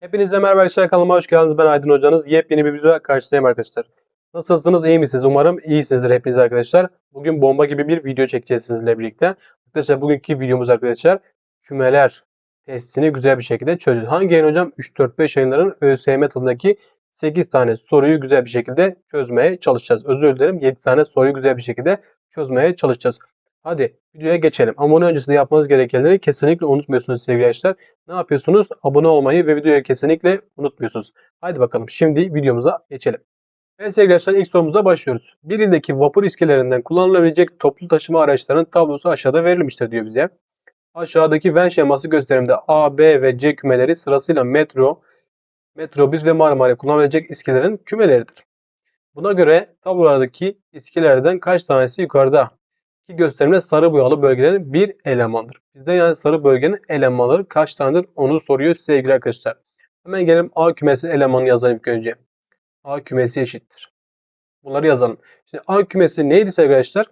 Hepinize merhaba arkadaşlar kanalıma hoş geldiniz. Ben Aydın Hocanız. Yepyeni bir videoda karşınızdayım arkadaşlar. Nasılsınız? iyi misiniz? Umarım iyisinizdir hepiniz arkadaşlar. Bugün bomba gibi bir video çekeceğiz sizinle birlikte. Arkadaşlar bugünkü videomuz arkadaşlar kümeler testini güzel bir şekilde çözeceğiz. Hangi yayın hocam? 3-4-5 yayınların ÖSYM tadındaki 8 tane soruyu güzel bir şekilde çözmeye çalışacağız. Özür dilerim 7 tane soruyu güzel bir şekilde çözmeye çalışacağız. Hadi videoya geçelim. Onun öncesinde yapmanız gerekenleri kesinlikle unutmuyorsunuz sevgili arkadaşlar. Ne yapıyorsunuz? Abone olmayı ve videoyu kesinlikle unutmuyorsunuz. Haydi bakalım şimdi videomuza geçelim. Evet sevgili arkadaşlar ilk sorumuza başlıyoruz. Bir ildeki vapur iskelelerinden kullanılabilecek toplu taşıma araçlarının tablosu aşağıda verilmiştir diyor bize. Aşağıdaki Venn şeması gösterimde A, B ve C kümeleri sırasıyla metro, metrobüs ve Marmara kullanılabilecek iskelelerin kümeleridir. Buna göre tablolardaki iskelerden kaç tanesi yukarıda? Ki gösterimde sarı boyalı bölgelerin bir elemandır. Bizde yani sarı bölgenin elemanları kaç tanedir onu soruyor sevgili arkadaşlar. Hemen gelelim A kümesi elemanı yazalım ilk önce. A kümesi eşittir. Bunları yazalım. Şimdi A kümesi neydi sevgili arkadaşlar?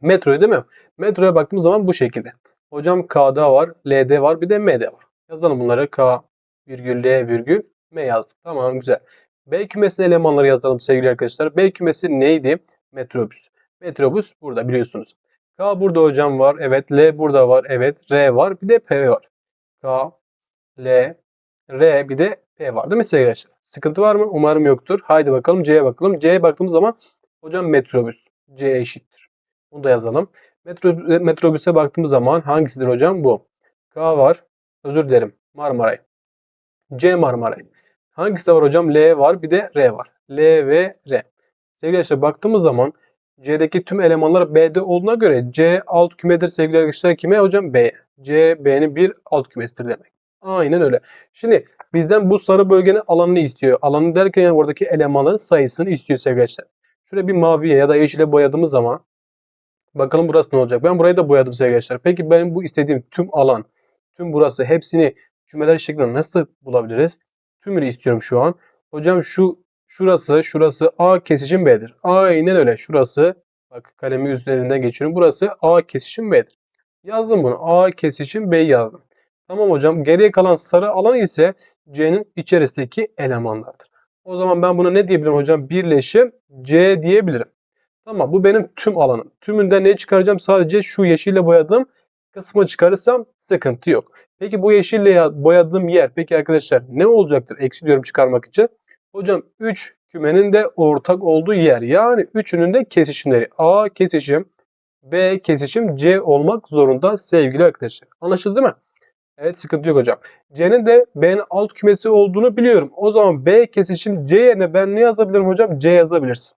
Metroyu değil mi? Metroya baktığımız zaman bu şekilde. Hocam K'da var, L'de var, bir de M'de var. Yazalım bunları. K virgül L virgül M yazdık. Tamam güzel. B kümesinin elemanları yazalım sevgili arkadaşlar. B kümesi neydi? Metrobüs. Metrobüs burada biliyorsunuz. K burada hocam var. Evet. L burada var. Evet. R var. Bir de P var. K, L, R bir de P var değil mi sevgili arkadaşlar? Sıkıntı var mı? Umarım yoktur. Haydi bakalım C'ye bakalım. C'ye baktığımız zaman hocam metrobüs. C eşittir. Bunu da yazalım. Metro, metrobüse baktığımız zaman hangisidir hocam? Bu. K var. Özür dilerim. Marmaray. C Marmaray. Hangisi var hocam? L var. Bir de R var. L ve R. Sevgili arkadaşlar baktığımız zaman C'deki tüm elemanlar B'de olduğuna göre C alt kümedir sevgili arkadaşlar. Kime hocam? B. C B'nin bir alt kümesidir demek. Aynen öyle. Şimdi bizden bu sarı bölgenin alanını istiyor. Alanı derken yani oradaki elemanların sayısını istiyor sevgili arkadaşlar. Şöyle bir maviye ya da yeşile boyadığımız zaman bakalım burası ne olacak? Ben burayı da boyadım sevgili arkadaşlar. Peki benim bu istediğim tüm alan, tüm burası hepsini kümeler şeklinde nasıl bulabiliriz? Tümünü istiyorum şu an. Hocam şu Şurası, şurası A kesişim B'dir. Aynen öyle. Şurası, bak kalemi üzerinden geçiyorum. Burası A kesişim B'dir. Yazdım bunu. A kesişim B yazdım. Tamam hocam. Geriye kalan sarı alan ise C'nin içerisindeki elemanlardır. O zaman ben buna ne diyebilirim hocam? Birleşim C diyebilirim. Tamam bu benim tüm alanım. Tümünden ne çıkaracağım? Sadece şu yeşille boyadığım kısmı çıkarırsam sıkıntı yok. Peki bu yeşille boyadığım yer peki arkadaşlar ne olacaktır? Eksi diyorum çıkarmak için. Hocam 3 kümenin de ortak olduğu yer. Yani üçünün de kesişimleri. A kesişim, B kesişim, C olmak zorunda sevgili arkadaşlar. Anlaşıldı mı? Evet sıkıntı yok hocam. C'nin de B'nin alt kümesi olduğunu biliyorum. O zaman B kesişim C yerine ben ne yazabilirim hocam? C yazabilirsin.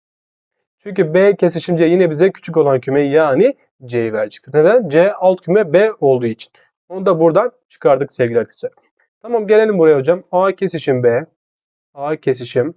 Çünkü B kesişim C yine bize küçük olan küme yani C'yi verecektir. Neden? C alt küme B olduğu için. Onu da buradan çıkardık sevgili arkadaşlar. Tamam gelelim buraya hocam. A kesişim B. A kesişim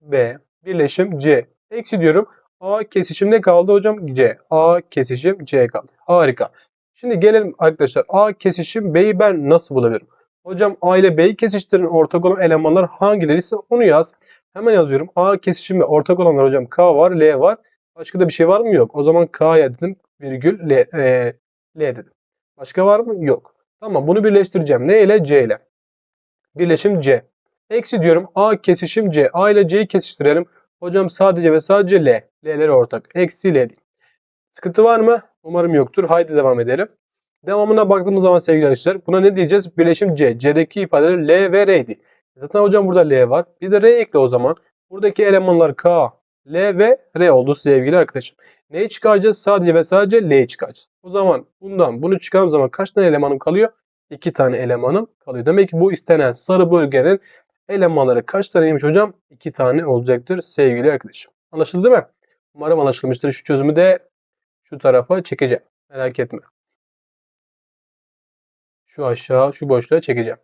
B birleşim C. Eksi diyorum. A kesişim ne kaldı hocam? C. A kesişim C kaldı. Harika. Şimdi gelelim arkadaşlar. A kesişim B'yi ben nasıl bulabilirim? Hocam A ile B'yi kesiştirin ortak olan elemanlar hangileri ise onu yaz. Hemen yazıyorum. A kesişim ve ortak olanlar hocam K var, L var. Başka da bir şey var mı? Yok. O zaman K'ya dedim. Virgül L, e, L dedim. Başka var mı? Yok. Tamam bunu birleştireceğim. Ne ile? C ile. Birleşim C. Eksi diyorum A kesişim C. A ile C'yi kesiştirelim. Hocam sadece ve sadece L. L'leri ortak. Eksi L diyeyim. Sıkıntı var mı? Umarım yoktur. Haydi devam edelim. Devamına baktığımız zaman sevgili arkadaşlar buna ne diyeceğiz? Birleşim C. C'deki ifadeler L ve R'ydi. Zaten hocam burada L var. Bir de R ekle o zaman. Buradaki elemanlar K, L ve R oldu sevgili arkadaşım. Neyi çıkaracağız? Sadece ve sadece L'yi çıkaracağız. O zaman bundan bunu çıkardığım zaman kaç tane elemanım kalıyor? 2 tane elemanım kalıyor. Demek ki bu istenen sarı bölgenin elemanları kaç taneymiş hocam? 2 tane olacaktır sevgili arkadaşım. Anlaşıldı değil mi? Umarım anlaşılmıştır. Şu çözümü de şu tarafa çekeceğim. Merak etme. Şu aşağı, şu boşluğa çekeceğim.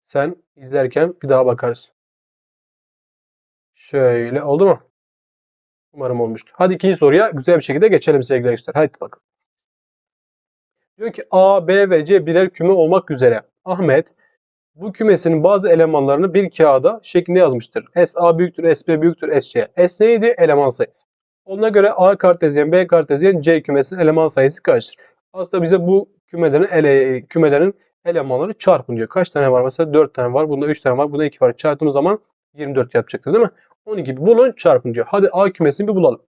Sen izlerken bir daha bakarsın. Şöyle oldu mu? Umarım olmuştur. Hadi ikinci soruya güzel bir şekilde geçelim sevgili arkadaşlar. Hadi bakalım. Diyor ki A, B ve C birer küme olmak üzere. Ahmet bu kümesinin bazı elemanlarını bir kağıda şeklinde yazmıştır. S A büyüktür, S B büyüktür, S C. S neydi? Eleman sayısı. Ona göre A kartezyen, B kartezyen, C kümesinin eleman sayısı kaçtır? Aslında bize bu kümelerin ele, kümelerin elemanları çarpın diyor. Kaç tane var? Mesela 4 tane var. Bunda 3 tane var. Bunda 2 var. Çarptığımız zaman 24 yapacaktır değil mi? 12 bulun çarpın diyor. Hadi A kümesini bir bulalım.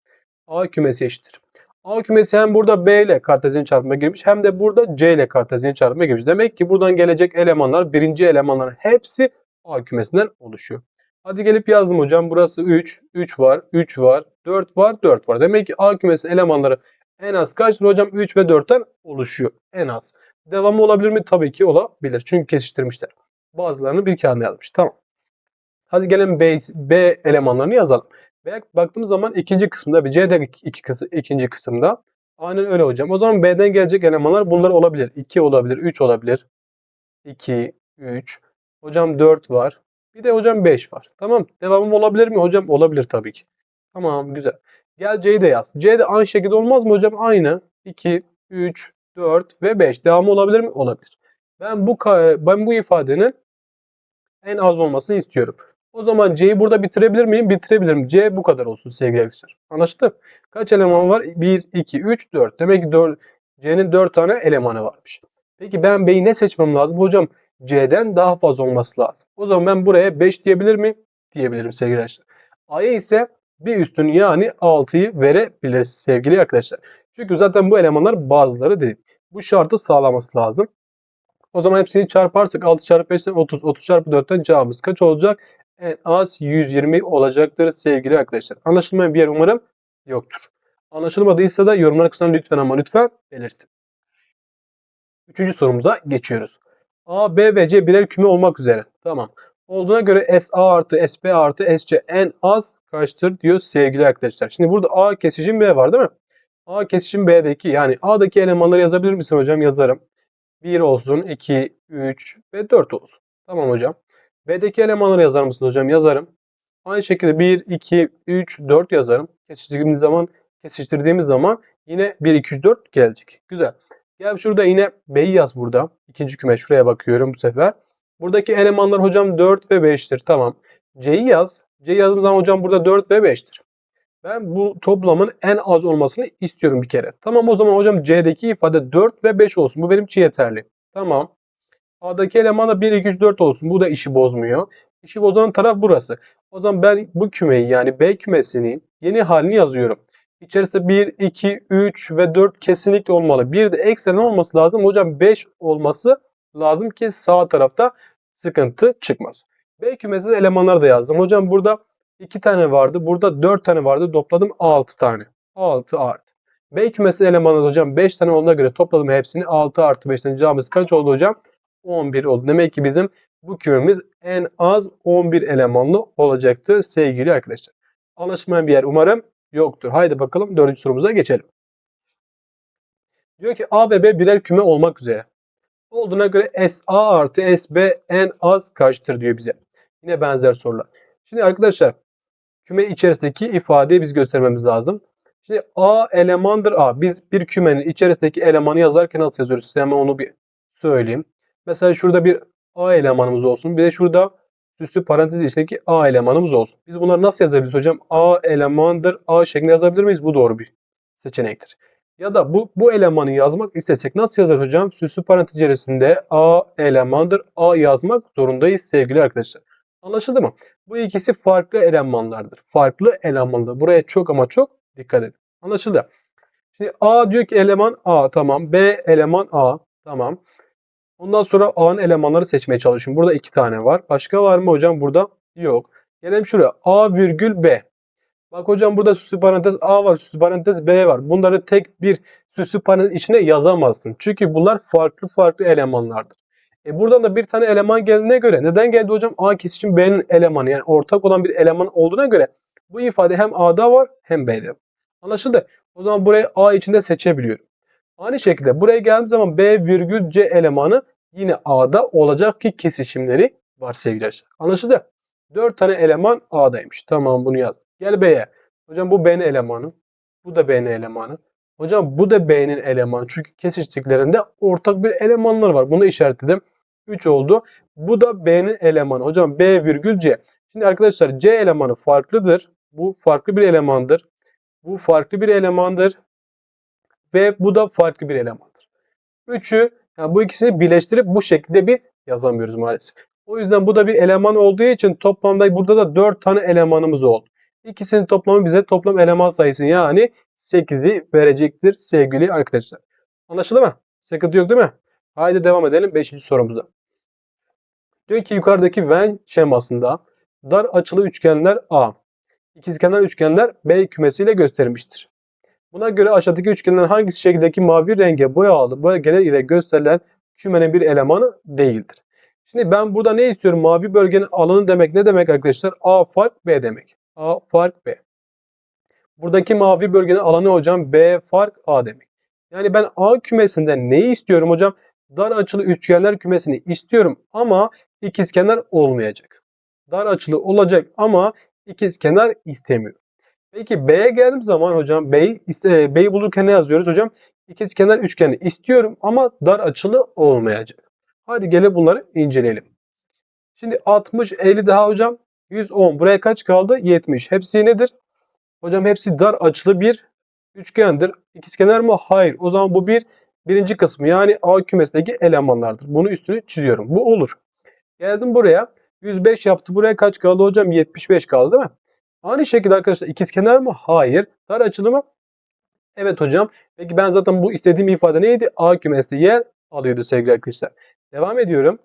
A kümesi eşittir. A kümesi hem burada B ile kartezyen çarpıma girmiş hem de burada C ile kartezyen çarpıma girmiş. Demek ki buradan gelecek elemanlar birinci elemanların hepsi A kümesinden oluşuyor. Hadi gelip yazdım hocam. Burası 3, 3 var, 3 var, 4 var, 4 var. Demek ki A kümesi elemanları en az kaçtır hocam? 3 ve 4'ten oluşuyor. En az. Devamı olabilir mi? Tabii ki olabilir. Çünkü kesiştirmişler. Bazılarını bir kağıda yazmış. Tamam. Hadi gelin B, B elemanlarını yazalım. Ve baktığımız zaman ikinci kısımda bir C'de iki kısım, ikinci kısımda. Aynen öyle hocam. O zaman B'den gelecek elemanlar bunlar olabilir. 2 olabilir, 3 olabilir. 2, 3. Hocam 4 var. Bir de hocam 5 var. Tamam. Devamım olabilir mi hocam? Olabilir tabii ki. Tamam güzel. Gel C'yi de yaz. C'de aynı şekilde olmaz mı hocam? Aynı. 2, 3, 4 ve 5. Devamı olabilir mi? Olabilir. Ben bu ben bu ifadenin en az olmasını istiyorum. O zaman C'yi burada bitirebilir miyim? Bitirebilirim. C bu kadar olsun sevgili arkadaşlar. Anlaşıldı? Kaç eleman var? 1, 2, 3, 4. Demek ki 4, C'nin 4 tane elemanı varmış. Peki ben B'yi ne seçmem lazım? Hocam C'den daha fazla olması lazım. O zaman ben buraya 5 diyebilir miyim? Diyebilirim sevgili arkadaşlar. A'ya ise bir üstün yani 6'yı verebiliriz sevgili arkadaşlar. Çünkü zaten bu elemanlar bazıları değil. Bu şartı sağlaması lazım. O zaman hepsini çarparsak 6 çarpı 5'ten 30, 30 çarpı 4'ten cevabımız kaç olacak? En az 120 olacaktır sevgili arkadaşlar. Anlaşılmayan bir yer umarım yoktur. Anlaşılmadıysa da yorumlar kısmına lütfen ama lütfen belirtin. Üçüncü sorumuza geçiyoruz. A, B ve C birer küme olmak üzere. Tamam. Olduğuna göre SA artı SB artı SC en az kaçtır diyor sevgili arkadaşlar. Şimdi burada A kesişim B var değil mi? A kesişim B'deki yani A'daki elemanları yazabilir misin hocam? Yazarım. 1 olsun, 2, 3 ve 4 olsun. Tamam hocam. B'deki elemanları yazar mısın hocam? Yazarım. Aynı şekilde 1, 2, 3, 4 yazarım. Kesiştirdiğimiz zaman kesiştirdiğimiz zaman yine 1, 2, 3, 4 gelecek. Güzel. Gel şurada yine B'yi yaz burada. İkinci küme şuraya bakıyorum bu sefer. Buradaki elemanlar hocam 4 ve 5'tir. Tamam. C'yi yaz. C yazdığım zaman hocam burada 4 ve 5'tir. Ben bu toplamın en az olmasını istiyorum bir kere. Tamam o zaman hocam C'deki ifade 4 ve 5 olsun. Bu benim için yeterli. Tamam. A'daki eleman da 1, 2, 3, 4 olsun. Bu da işi bozmuyor. İşi bozan taraf burası. O zaman ben bu kümeyi yani B kümesini yeni halini yazıyorum. İçerisinde 1, 2, 3 ve 4 kesinlikle olmalı. Bir de eksen olması lazım. Hocam 5 olması lazım ki sağ tarafta sıkıntı çıkmaz. B kümesi elemanları da yazdım. Hocam burada 2 tane vardı. Burada 4 tane vardı. Topladım 6 tane. 6 artı. B kümesi elemanı hocam 5 tane olduğuna göre topladım hepsini. 6 artı 5'ten cevabımız kaç oldu hocam? 11 oldu. Demek ki bizim bu kümemiz en az 11 elemanlı olacaktır sevgili arkadaşlar. Anlaşılmayan bir yer umarım yoktur. Haydi bakalım dördüncü sorumuza geçelim. Diyor ki A ve B birer küme olmak üzere. Olduğuna göre SA artı SB en az kaçtır diyor bize. Yine benzer sorular. Şimdi arkadaşlar küme içerisindeki ifadeyi biz göstermemiz lazım. Şimdi A elemandır A. Biz bir kümenin içerisindeki elemanı yazarken nasıl yazıyoruz? Size hemen onu bir söyleyeyim. Mesela şurada bir A elemanımız olsun. Bir de şurada üstü parantez içindeki A elemanımız olsun. Biz bunları nasıl yazabiliriz hocam? A elemandır A şeklinde yazabilir miyiz? Bu doğru bir seçenektir. Ya da bu, bu elemanı yazmak istesek nasıl yazar hocam? Süslü parantez içerisinde A elemandır A yazmak zorundayız sevgili arkadaşlar. Anlaşıldı mı? Bu ikisi farklı elemanlardır. Farklı elemanlar. Buraya çok ama çok dikkat edin. Anlaşıldı. Şimdi A diyor ki eleman A tamam. B eleman A tamam. Ondan sonra A'nın elemanları seçmeye çalışıyorum. Burada iki tane var. Başka var mı hocam? Burada yok. Gelelim şuraya. A virgül B. Bak hocam burada süslü parantez A var, süslü parantez B var. Bunları tek bir süslü parantez içine yazamazsın. Çünkü bunlar farklı farklı elemanlardır. E buradan da bir tane eleman geldiğine göre neden geldi hocam? A kesişim B'nin elemanı yani ortak olan bir eleman olduğuna göre bu ifade hem A'da var hem B'de. Anlaşıldı? O zaman burayı A içinde seçebiliyorum. Aynı şekilde buraya geldiğim zaman B virgül C elemanı yine A'da olacak ki kesişimleri var sevgili arkadaşlar. Anlaşıldı? 4 tane eleman A'daymış. Tamam bunu yazdım. Gel B'ye. Hocam bu B'nin elemanı. Bu da B'nin elemanı. Hocam bu da B'nin elemanı. Çünkü kesiştiklerinde ortak bir elemanlar var. Bunu işaretledim. 3 oldu. Bu da B'nin elemanı. Hocam B virgül C. Şimdi arkadaşlar C elemanı farklıdır. Bu farklı bir elemandır. Bu farklı bir elemandır. Ve bu da farklı bir elemandır. Üçü Yani bu ikisini birleştirip bu şekilde biz yazamıyoruz maalesef. O yüzden bu da bir eleman olduğu için toplamda burada da 4 tane elemanımız oldu. İkisinin toplamı bize toplam eleman sayısı yani 8'i verecektir sevgili arkadaşlar. Anlaşıldı mı? Sıkıntı yok değil mi? Haydi devam edelim 5. sorumuza. Diyor ki yukarıdaki Venn şemasında dar açılı üçgenler A, ikizkenar üçgenler B kümesiyle gösterilmiştir. Buna göre aşağıdaki üçgenlerin hangisi şekildeki mavi renge boyalı bölgeler ile gösterilen kümenin bir elemanı değildir. Şimdi ben burada ne istiyorum? Mavi bölgenin alanı demek ne demek arkadaşlar? A fark B demek. A fark B. Buradaki mavi bölgenin alanı hocam B fark A demek. Yani ben A kümesinden neyi istiyorum hocam? Dar açılı üçgenler kümesini istiyorum ama ikizkenar olmayacak. Dar açılı olacak ama ikizkenar istemiyorum. Peki B'ye geldiğim zaman hocam B'yi iste, B'yi bulurken ne yazıyoruz hocam? İkizkenar üçgeni istiyorum ama dar açılı olmayacak. Hadi gelin bunları inceleyelim. Şimdi 60, 50 daha hocam 110. Buraya kaç kaldı? 70. Hepsi nedir? Hocam hepsi dar açılı bir üçgendir. İkizkenar mı? Hayır. O zaman bu bir birinci kısmı yani A kümesindeki elemanlardır. Bunu üstünü çiziyorum. Bu olur. Geldim buraya. 105 yaptı. Buraya kaç kaldı hocam? 75 kaldı değil mi? Aynı şekilde arkadaşlar ikizkenar mı? Hayır. Dar açılı mı? Evet hocam. Peki ben zaten bu istediğim ifade neydi? A kümesinde yer alıyordu sevgili arkadaşlar. Devam ediyorum.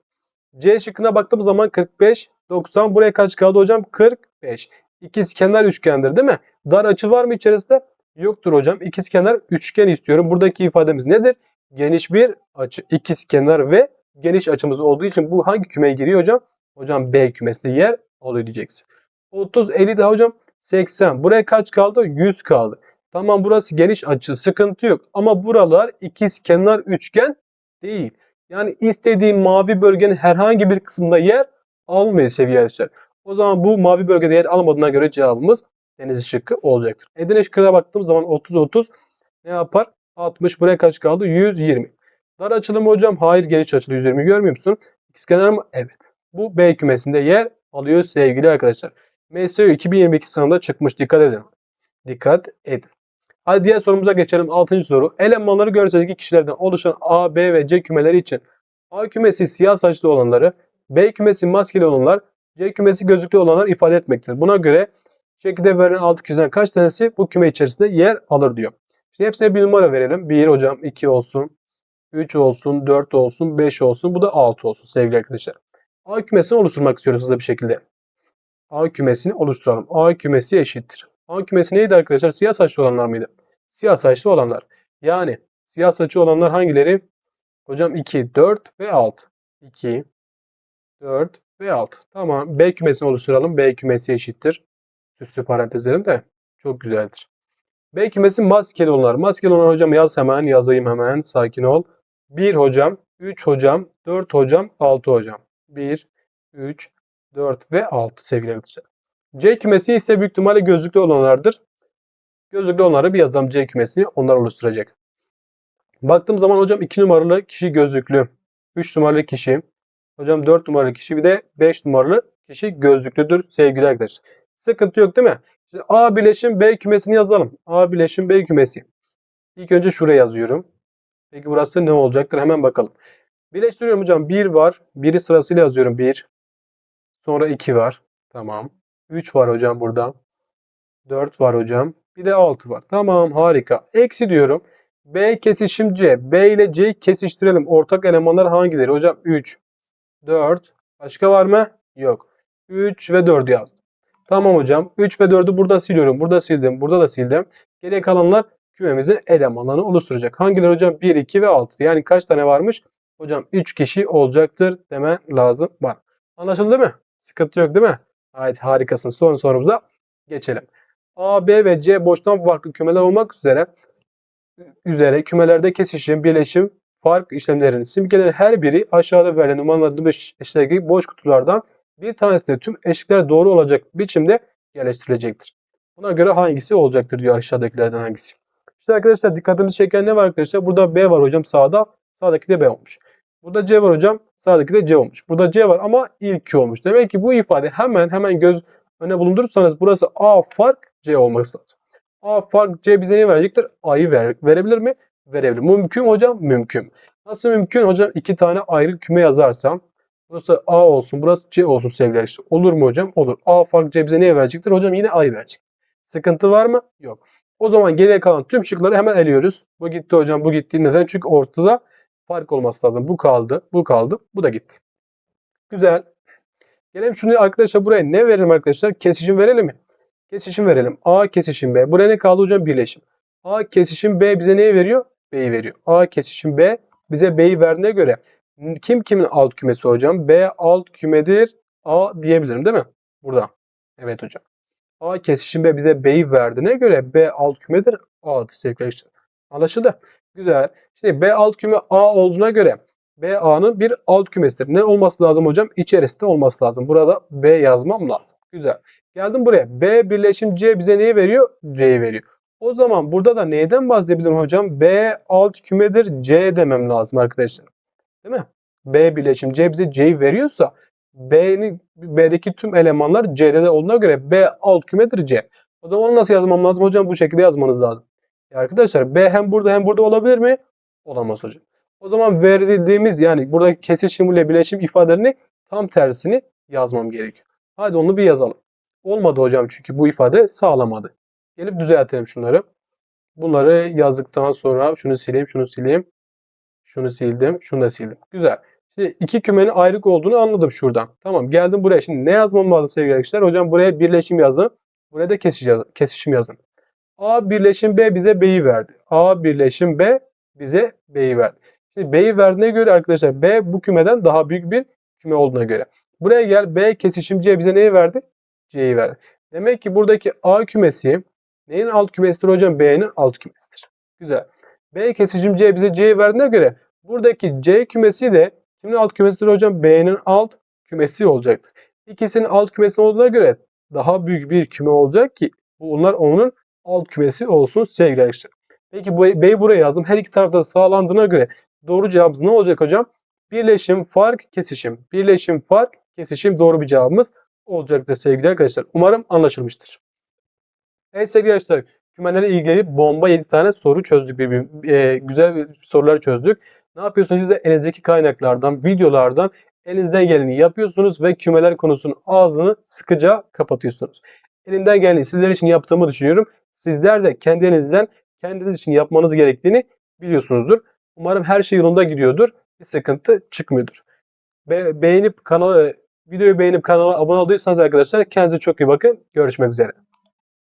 C şıkkına baktığım zaman 45, 90. Buraya kaç kaldı hocam? 45. İkizkenar üçgendir değil mi? Dar açı var mı içerisinde? Yoktur hocam. İkizkenar üçgen istiyorum. Buradaki ifademiz nedir? Geniş bir açı. İkizkenar ve geniş açımız olduğu için bu hangi kümeye giriyor hocam? Hocam B kümesinde yer alıyor diyeceksin. 30, 50 daha hocam 80. Buraya kaç kaldı? 100 kaldı. Tamam burası geniş açı sıkıntı yok. Ama buralar ikizkenar üçgen değil. Yani istediğim mavi bölgenin herhangi bir kısmında yer almıyor sevgili arkadaşlar. O zaman bu mavi bölgede yer almadığına göre cevabımız deniz şıkkı olacaktır. Edirne şıkkına baktığım zaman 30-30 ne yapar? 60 buraya kaç kaldı? 120. Dar açılı mı hocam? Hayır geniş açılı 120 görmüyor musun? İkizkenar mı? Evet. Bu B kümesinde yer alıyor sevgili arkadaşlar. MSU 2022 sınavında çıkmış. Dikkat edin. Dikkat edin. Hadi diğer sorumuza geçelim. 6. soru. Elemanları görseldeki kişilerden oluşan A, B ve C kümeleri için A kümesi siyah saçlı olanları, B kümesi maskeli olanlar, C kümesi gözlüklü olanlar ifade etmektedir. Buna göre şekilde verilen 6 kişiden kaç tanesi bu küme içerisinde yer alır diyor. Şimdi hepsine bir numara verelim. 1 hocam, 2 olsun, 3 olsun, 4 olsun, 5 olsun. Bu da 6 olsun sevgili arkadaşlar. A kümesini oluşturmak istiyoruz hızlı bir şekilde. A kümesini oluşturalım. A kümesi eşittir. A kümesi neydi arkadaşlar? Siyah saçlı olanlar mıydı? Siyah saçlı olanlar. Yani siyah saçlı olanlar hangileri? Hocam 2, 4 ve 6. 2, 4 ve 6. Tamam. B kümesini oluşturalım. B kümesi eşittir. Üstü parantezlerim de çok güzeldir. B kümesi maskeli olanlar. Maskeli olanlar hocam yaz hemen. Yazayım hemen. Sakin ol. 1 hocam, 3 hocam, 4 hocam, 6 hocam. 1, 3, 4 ve 6 sevgili arkadaşlar. C kümesi ise büyük ihtimalle gözlüklü olanlardır. Gözlüklü olanları bir yazalım C kümesini onlar oluşturacak. Baktığım zaman hocam 2 numaralı kişi gözlüklü. 3 numaralı kişi. Hocam 4 numaralı kişi bir de 5 numaralı kişi gözlüklüdür sevgili arkadaşlar. Sıkıntı yok değil mi? Şimdi A bileşim B kümesini yazalım. A bileşim B kümesi. İlk önce şuraya yazıyorum. Peki burası ne olacaktır? Hemen bakalım. Birleştiriyorum hocam. 1 var. 1'i sırasıyla yazıyorum. 1. Sonra 2 var. Tamam. 3 var hocam burada. 4 var hocam. Bir de 6 var. Tamam harika. Eksi diyorum. B kesişim C. B ile C'yi kesiştirelim. Ortak elemanlar hangileri? Hocam 3, 4. Başka var mı? Yok. 3 ve 4 yazdım. Tamam hocam. 3 ve 4'ü burada siliyorum. Burada sildim. Burada da sildim. Geriye kalanlar kümemizin elemanlarını oluşturacak. Hangileri hocam? 1, 2 ve 6. Yani kaç tane varmış? Hocam 3 kişi olacaktır deme lazım var. Anlaşıldı mı? Sıkıntı yok değil mi? Evet harikasın. Son sorumuza geçelim. A, B ve C boştan farklı kümeler olmak üzere üzere kümelerde kesişim, birleşim, fark işlemlerinin simgelerin her biri aşağıda verilen numaralandırılmış eşitliği boş kutulardan bir tanesinde tüm eşlikler doğru olacak biçimde yerleştirilecektir. Buna göre hangisi olacaktır diyor aşağıdakilerden hangisi. İşte arkadaşlar dikkatimizi çeken ne var arkadaşlar? Burada B var hocam sağda. Sağdaki de B olmuş. Burada C var hocam. Sağdaki de C olmuş. Burada C var ama ilki olmuş. Demek ki bu ifade hemen hemen göz öne bulundurursanız burası A fark C olması lazım. A fark C bize ne verecektir? A'yı ver, verebilir mi? verebilir. Mümkün mü hocam? Mümkün. Nasıl mümkün? Hocam iki tane ayrı küme yazarsam burası A olsun, burası C olsun sevgili arkadaşlar. Olur mu hocam? Olur. A fark C bize neye verecektir? Hocam yine A'yı verecek. Sıkıntı var mı? Yok. O zaman geriye kalan tüm şıkları hemen eliyoruz. Bu gitti hocam, bu gitti. Neden? Çünkü ortada fark olması lazım. Bu kaldı, bu kaldı, bu da gitti. Güzel. Gelelim şunu arkadaşlar buraya ne verelim arkadaşlar? Kesişim verelim mi? Kesişim verelim. A kesişim B. Buraya ne kaldı hocam? Birleşim. A kesişim B bize neyi veriyor? B'yi veriyor. A kesişim B bize B'yi verdiğine göre kim kimin alt kümesi hocam? B alt kümedir A diyebilirim değil mi? Burada. Evet hocam. A kesişim B bize B'yi verdiğine göre B alt kümedir A'dır sevgili arkadaşlar. Anlaşıldı. Güzel. Şimdi B alt küme A olduğuna göre B A'nın bir alt kümesidir. Ne olması lazım hocam? İçerisinde olması lazım. Burada B yazmam lazım. Güzel. Geldim buraya. B birleşim C bize neyi veriyor? C'yi veriyor. O zaman burada da neyden bahsedebilirim hocam? B alt kümedir C demem lazım arkadaşlar. Değil mi? B birleşim C bize C'yi veriyorsa B'nin B'deki tüm elemanlar C'de de olduğuna göre B alt kümedir C. O zaman onu nasıl yazmam lazım hocam? Bu şekilde yazmanız lazım. Ya arkadaşlar B hem burada hem burada olabilir mi? Olamaz hocam. O zaman verildiğimiz yani buradaki kesişim ile bileşim ifadelerini tam tersini yazmam gerekiyor. Hadi onu bir yazalım. Olmadı hocam çünkü bu ifade sağlamadı. Gelip düzeltelim şunları. Bunları yazdıktan sonra şunu sileyim, şunu sileyim. Şunu sildim, şunu da sildim. Güzel. Şimdi iki kümenin ayrık olduğunu anladım şuradan. Tamam geldim buraya. Şimdi ne yazmam lazım sevgili arkadaşlar? Hocam buraya birleşim yazın. Buraya da kesişim yazın. A birleşim B bize B'yi verdi. A birleşim B bize B'yi verdi. Şimdi B'yi verdiğine göre arkadaşlar B bu kümeden daha büyük bir küme olduğuna göre. Buraya gel B kesişim C bize neyi verdi? C'yi verdi. Demek ki buradaki A kümesi neyin alt kümesidir hocam? B'nin alt kümesidir. Güzel. B kesişim C bize C'yi verdiğine göre buradaki C kümesi de kimin alt kümesidir hocam? B'nin alt kümesi olacaktır. İkisinin alt kümesi olduğuna göre daha büyük bir küme olacak ki bunlar onun alt kümesi olsun sevgili arkadaşlar. Peki bu B'yi buraya yazdım. Her iki tarafta sağlandığına göre doğru cevabımız ne olacak hocam? Birleşim, fark, kesişim. Birleşim, fark, kesişim doğru bir cevabımız olacaktır sevgili arkadaşlar. Umarım anlaşılmıştır. Evet sevgili arkadaşlar kümelerle ilgili bomba 7 tane soru çözdük. Bir, bir, e, güzel sorular çözdük. Ne yapıyorsunuz? Siz de elinizdeki kaynaklardan, videolardan elinizden geleni yapıyorsunuz ve kümeler konusunun ağzını sıkıca kapatıyorsunuz. Elimden geleni sizler için yaptığımı düşünüyorum. Sizler de kendinizden kendiniz için yapmanız gerektiğini biliyorsunuzdur. Umarım her şey yolunda gidiyordur. Bir sıkıntı çıkmıyordur. Be beğenip kanala videoyu beğenip kanala abone olduysanız arkadaşlar kendinize çok iyi bakın. Görüşmek üzere.